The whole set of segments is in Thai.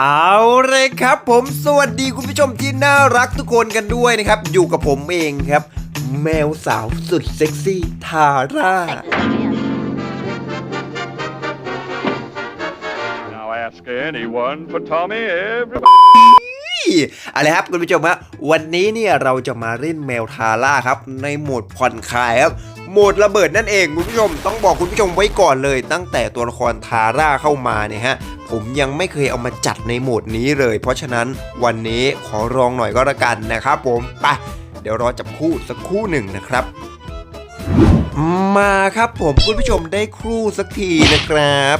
เอาเลยครับผมสวัสดีคุณผู้ชมที่น่ารักทุกคนกันด้วยนะครับ อยู่กับผมเองครับ แมวสาวสุดเซ็กซี่ทาร่า Now ask anyone for Tommy, everybody. อะไรครับคุณผู้ชมฮะวันนี้เนี่ยเราจะมาเล่นแมวทาร่าครับ ในโหมดผ่อนคลายครับ โหมดระเบิดนั่นเองคุณผู้ชม ต้องบอกคุณผู้ชมไว้ก่อนเลย ตั้งแต่ตัวละครทาร่าเข้ามาเนี่ยฮะผมยังไม่เคยเอามาจัดในโหมดนี้เลย เพราะฉะนั้นวันนี้ขอลองหน่อยก็แล้วกันนะครับผมไปเดี๋ยวรอจับคู่สักคู่หนึ่งนะครับมาครับผมคุณผู้ชมได้ครู่สักทีนะครับ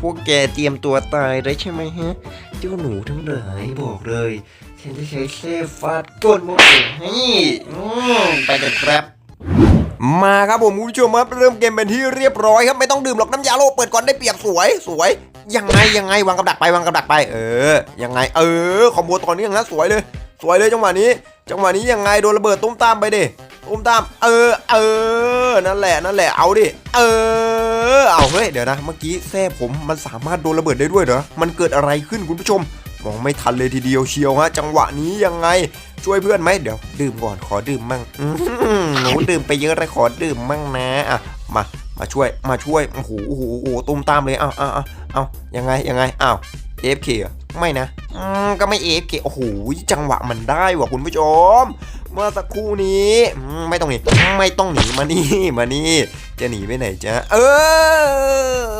พวกแกเตรียมตัวตายได้ใช่ไหมฮะ เจ้าหนูทั้งหลายบอกเลย ฉันจะใช้เซฟฟาดก้นพวกแกให้ไปกันครับ มาครับผมคุณผู้ชมครับเริ่มเกมเป็นที่เรียบร้อยครับไม่ต้องดื่มหรอกน้ำยาโลเปิดก่อนได้เปรียบสวยสวยยังไงยังไงวางกับดักไปวางกับดักไป เออยังไง เออคอมโบตอนนี้ยังนะสวยเลย สวยเลยจังหวะนี้ จังหวะนี้ยังไงโดนระเบิดตุ้มตามไปดิตุ้มตาม เออ เออ นั่นแหละนั่นแหละเอาดิ เออ เอาเฮ้ยเดี๋ยวนะเมื่อกี้แท้ผมมันสามารถโดนระเบิดได้ด้วยเหรอมันเกิดอะไรขึ้นคุณผู้ชมมองไม่ทันเลยทีเดียวเชียวฮะจังหวะนี้ยังไงช่วยเพื่อนไหมเดี๋ยวดื่มก่อนขอดื่มมั่ง นูดื่มไปเยอะเลยขอดื่มมั่งนะอะมามาช่วยมาช่วยโอ้โหโอ้โหโอ้โหตุ้มตามเลยเอาเอาเอาเอายังไงยังไงอ้าว เอฟเคไม่นะอืมก็ไม่เอฟเคโอ้โหจังหวะมันได้ว่ะคุณผู้ชม เมื่อสักครู่นี้อืมไม่ต้องหนีไม่ต้องหนีมานี่มานี่จะหนีไปไหนจ๊ะเอ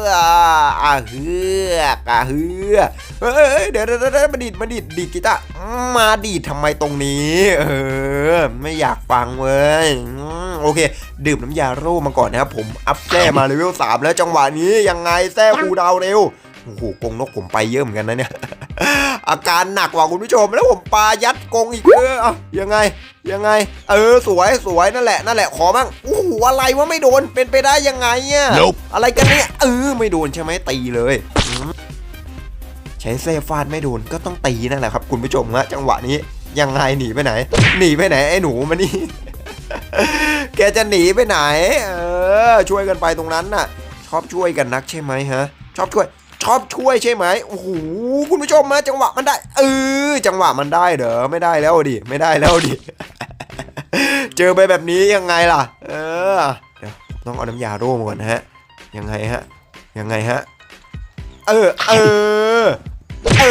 ออาเฮือกอาเฮือกเฮ้ยเดี๋ยวเดี๋ยวเดี๋ยวมาดีดมาดีดดีดกีตาร์มาดีดทำไมตรงนี้ เออ ไม่อยากฟังเว้ยอืมโอเค ดื่มน้ำยาโร่มาก่อนนะครับผมอัพแท้มาเลเวล3แล้วจังหวะนี้ยังไงแท้คูดาวเร็ว โอ้โหกรงนกผมไปเยอะเหมือนกันนะเนี่ย อาการหนักกว่าคุณผู้ชมแล้วผมปายัดกรงอีกเออเอายังไง ยังไง เออสวยสวยนั่นแหละนั่นแหละขอมั่งโอ้โหอะไรวะไม่โดนเป็นไปได้ยังไงเนี่ย Nope อะไรกันเนี่ยเออไม่โดนใช่ไหมตีเลยอืมใช้เซฟฟาดไม่โดนก็ต้องตีนั่นแหละครับ คุณผู้ชมฮะจังหวะนี้ยังไงหนีไปไหน หนีไปไหนไอ้หนูมานี่แกจะหนีไปไหน เออ ช่วยกันไปตรงนั้นน่ะ ชอบช่วยกันนักใช่ไหมฮะ ชอบช่วย ชอบช่วยใช่ไหมโอ้โหคุณผู้ชมมาจังหวะมันได้เออจังหวะมันได้เด้อไม่ได้แล้วดิไม่ได้แล้วดิเจอไปแบบนี้ยังไงล่ะ เออเดี๋ยวต้องเอาน้ำยาโร่มก่อนนะฮะยังไงฮะยังไงฮะเออเออเอ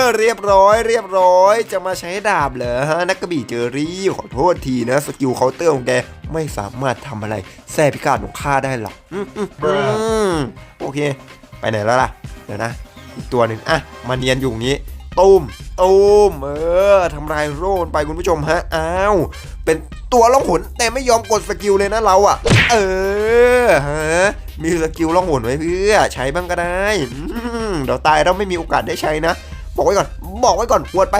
อเรียบร้อย เรียบร้อย จะมาใช้ดาบเหรอฮะนักกระบี่เจอรี่ขอโทษทีนะสกิลเคาน์เตอร์ของแกไม่สามารถทำอะไรแซ่พิฆาตของข้าได้หรอกอืมโอเค ไปไหนแล้วล่ะ เดี๋ยวนะ อีกตัวหนึ่งอะมาเนียนอยู่งนี้ ตูมตูมเออทำลายโร่นไปคุณผู้ชมฮะ อ้าว เป็นตัวล่องหนแต่ไม่ยอมกดสกิลเลยนะเราอะ เออฮะมีสกิลล่องหนไว้เพื่อใช้บ้างก็ได้เดี๋ยวตายเราไม่มีโอกาสได้ใช้นะ บอกไว้ก่อน บอกไว้ก่อนปวดไป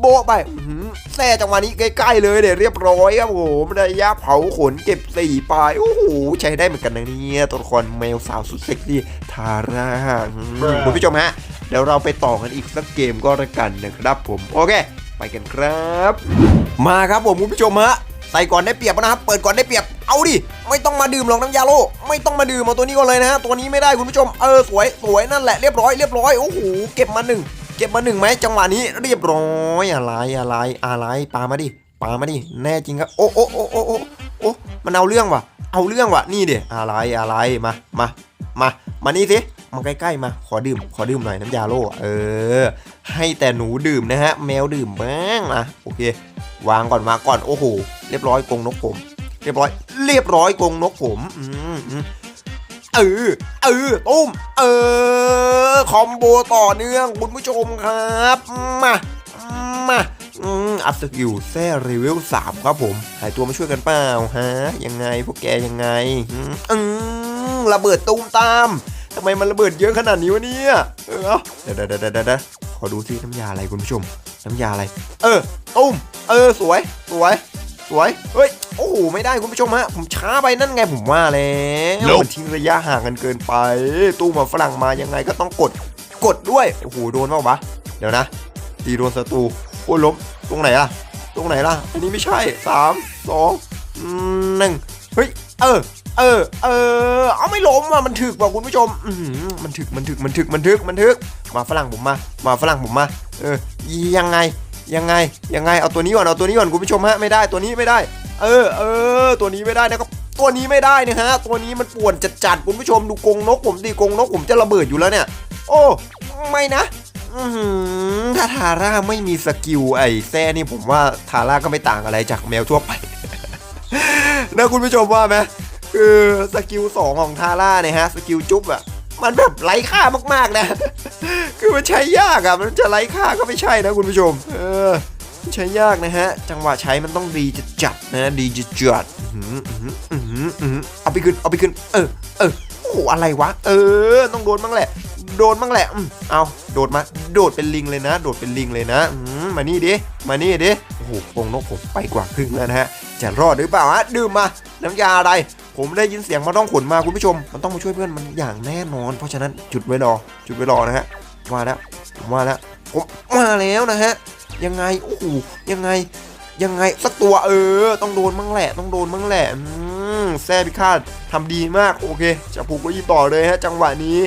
โบไปอื แซ่จังหวะนี้ใกล้ๆเลยเดี๋ยวเรียบร้อยครับโอ้โหระยะเผาขนเก็บสี่ปลายโอ้โหใช้ได้เหมือนกันนะเนี่ยตัวละครแมวสาวสุดเซ็กซี่ทาร่าอืมคุณผู้ชมฮะเดี๋ยวเราไปต่อกันอีกสักเกมก็แล้วกันนะครับผมโอเค ไปกันครับ มาครับผมคุณผู้ชมฮะใส่ก่อนได้เปรียบนะครับ เปิดก่อนได้เปรียบ เอาดิ ไม่ต้องมาดื่มหรอกน้ำยาโล ไม่ต้องมาดื่มเอาตัวนี้ก่อนเลยนะฮะ ตัวนี้ไม่ได้คุณผู้ชม เออสวยสวยนั่นแหละเรียบร้อยเรียบร้อย โอ้โห เก็บมาหนึ่ง เก็บมาหนึ่งไหมจังหวะนี้เรียบร้อยอะไรอะไรอะไรปามาดิปามาดิแน่จริงครับโอ้โอ้โอ้โอ้โอ้โอ้มันเอาเรื่องว่ะ เอาเรื่องว่ะนี่เดี๋ยอะไรอะไรมามามามานี่สิมาใกล้ๆมาขอดื่มขอดื่มหน่อยน้ำยาโล่เออ ให้แต่หนูดื่มนะฮะ แมวดื่มบ้างนะโอเควางก่อนวางก่อนโอ้โหเรียบร้อยกรงนกผม เรียบร้อย เรียบร้อยกรงนกผมอืม เออ เออ ตุ้ม เออ คอมโบต่อเนื่องคุณผู้ชมครับ มา มาอัพสกิลแซ่รีเวลสามครับผม หายตัวมาช่วยกันเปล่าฮะ ยังไงพวกแกยังไงอืมอืมระเบิดตุ้มตามทำไมมันระเบิดเยอะขนาดนี้วะเนี่ย เออเดี๋ยวเดี๋ยวเดี๋ยวเดี๋ยวเดี๋ยวขอดูซิน้ำยาอะไรคุณผู้ชม น้ำยาอะไร เออตุ้ม เออ สวย สวย สวย เฮ้ย โอ้โห ไม่ได้คุณผู้ชมฮะ ผมช้าไปนั่นไงผมว่าแล้ว Nope มันทิ้งระยะห่างกันเกินไป ตู้มาฝรั่งมายังไงก็ต้องกด กดด้วย โอ้โห โดนเปล่าวะ เดี๋ยวนะ ตีโดนศัตรู โอ้ยล้ม ตรงไหนล่ะ ตรงไหนล่ะ อันนี้ไม่ใช่สามสองหนึ่งเฮ้ย เออ เออ เออ เอาไม่ล้มอะ มันถึกว่ะคุณผู้ชมอือหือมันถึก มันถึก มันถึก มันถึก มันถึก มาฝรั่งผมมา มาฝรั่งผมมา เออ ยังไง ยังไงยังไงเอาตัวนี้ก่อนเอาตัวนี้ก่อนคุณผู้ชมฮะไม่ได้ตัวนี้ไม่ได้ เออเออตัวนี้ไม่ได้นะครับตัวนี้ไม่ได้นะฮะตัวนี้มันป่วนจัดๆคุณผู้ชมดูกรงนกผมดิกรงนกผมจะระเบิดอยู่แล้วเนี่ย โอ้ไม่นะถ้าทาร่าไม่มีสกิลไอ้แซ่นี่ผมว่าทาร่าก็ไม่ต่างอะไรจากแมวทั่วไปนะคุณผู้ชมว่าไหมคือสกิลสองของทาร่าเนี่ยฮะสกิลจุ๊บอะ มันแบบไร้ค่ามากๆนะ คือมันใช้ยากอะมันจะไร้ค่าก็ไม่ใช่นะคุณผู้ชม เออใช้ยากนะฮะ จังหวะใช้มันต้องดีจะจัดนะดีจะจัดอื้อหืออื้อหืออื้อหือเอาไปขึ้นเอาไปขึ้น เออเออโอ้โหอะไรวะ เออ ต้องโดนบ้างแหละ โดนบ้างแหละเอาโดดมา โดดเป็นลิงเลยนะ โดดเป็นลิงเลยนะมานี่ดิมานี่ดิโอ้โหกรงนกผมไปกว่าครึ่งแล้วนะฮะจะรอดหรือเปล่าฮะดื่มมา น้ำยาอะไร ผมได้ยินเสียงมันต้องขนมาคุณผู้ชม มันต้องมาช่วยเพื่อนมันอย่างแน่นอน เพราะฉะนั้นจุดไว้รอ จุดไว้รอนะฮะมาแล้วผมมาแล้วผมมาแล้วนะฮะยังไงโอ้โหยังไงยังไงสักตัวเออ ต้องโดนมั่งแหละ ต้องโดนมั่งแหละอืมแซ่พิฆาตทำดีมากโอเค จะผูกไว้ต่อเลยฮะ จังหวะนี้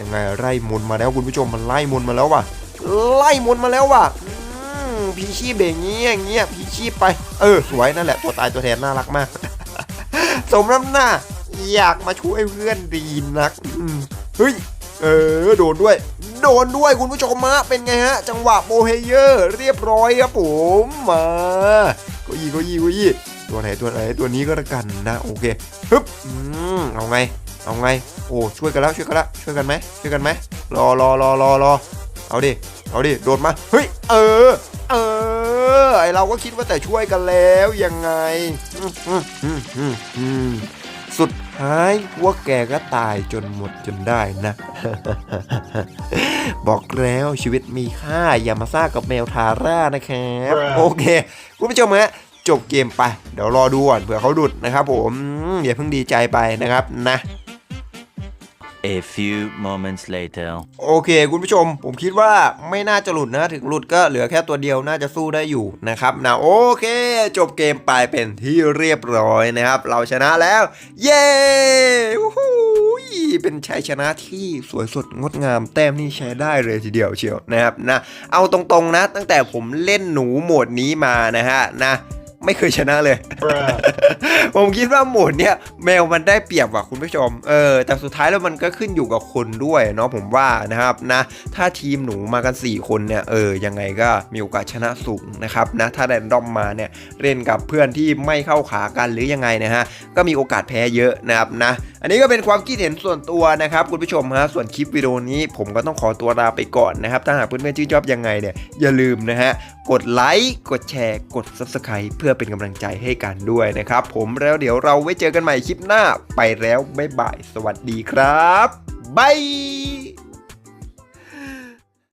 ยังไงไล่มนมาแล้วคุณผู้ชมมันไล่มนมาแล้วว่ะ ไล่มนมาแล้วว่ะพีชีพเบงเงี้ยอย่างเงี้ยพีชีพไปเออสวยนั่นแหละตัวตายตัวแทนน่ารักมาก สมน้ำหน้า อยากมาช่วยเพื่อนดีนักเฮ้ยเออโดนด้วย โดนด้วยคุณผู้ชมฮะเป็นไงฮะ จังหวะโบเฮเยอร์เรียบร้อยครับผมมาก็ยี่ก็ยี่ก็ยี่ตัวไหนตัวไหนตัวนี้ก็แล้วกันนะโอเคฮึบอืมเอาไงเอาไง โอ้ช่วยกันแล้วช่วยกันแล้วช่วยกันไหมช่วยกันไหมรอรอรอรอรอเอาดิเอาดิโดดมาเฮ้ยเออเออ ไอเราก็คิดว่าแต่ช่วยกันแล้วยังไง สุดท้ายพวกแกก็ตายจนหมดจนได้นะ บอกแล้วชีวิตมีค่าอย่ามาซ่ากับแมวทาร่านะครับโอเคคุณผู้ชมฮะจบเกมไป เดี๋ยวรอดูก่อนเผื่อเขาดุดนะครับผมอย่าเพิ่งดีใจไปนะครับนะ A few moments later. โอเค คุณผู้ชม ผมคิดว่าไม่น่าจะหลุดนะ ถึงหลุดก็เหลือแค่ตัวเดียวน่าจะสู้ได้อยู่นะครับนะโอเค จบเกมไปเป็นที่เรียบร้อยนะครับ เราชนะแล้ว เย้วู้ฮู้เป็นชัยชนะที่สวยสดงดงามแต้มนี่ใช้ได้เลยทีเดียวเชียวนะครับนะเอาตรงๆนะ ตั้งแต่ผมเล่นหนูโหมดนี้มานะฮะนะ ไม่เคยชนะเลย ผมคิดว่าโหมดเนี้ยแมวมันได้เปรียบว่ะคุณผู้ชม เออ แต่สุดท้ายแล้วมันก็ขึ้นอยู่กับคนด้วยเนาะผมว่านะครับนะ ถ้าทีมหนูมากัน 4 คนเนี่ย เออ ยังไงก็มีโอกาสชนะสูงนะครับนะ ถ้าแรนดอมมาเนี่ยเล่นกับเพื่อนที่ไม่เข้าขากันหรือยังไงนะฮะ ก็มีโอกาสแพ้เยอะนะครับนะอันนี้ก็เป็นความคิดเห็นส่วนตัวนะครับคุณผู้ชมฮะส่วนคลิปวิดีโอนี้ผมก็ต้องขอตัวลาไปก่อนนะครับ ถ้าหากเพื่อนๆชื่นชอบยังไงเนี่ยอย่าลืมนะฮะกดไลค์กดแชร์กด Subscribe เพื่อเป็นกำลังใจให้กันด้วยนะครับ ผมแล้วเดี๋ยวเราไว้เจอกันใหม่คลิปหน้าไปแล้วบ๊ายบายสวัสดีครับบาย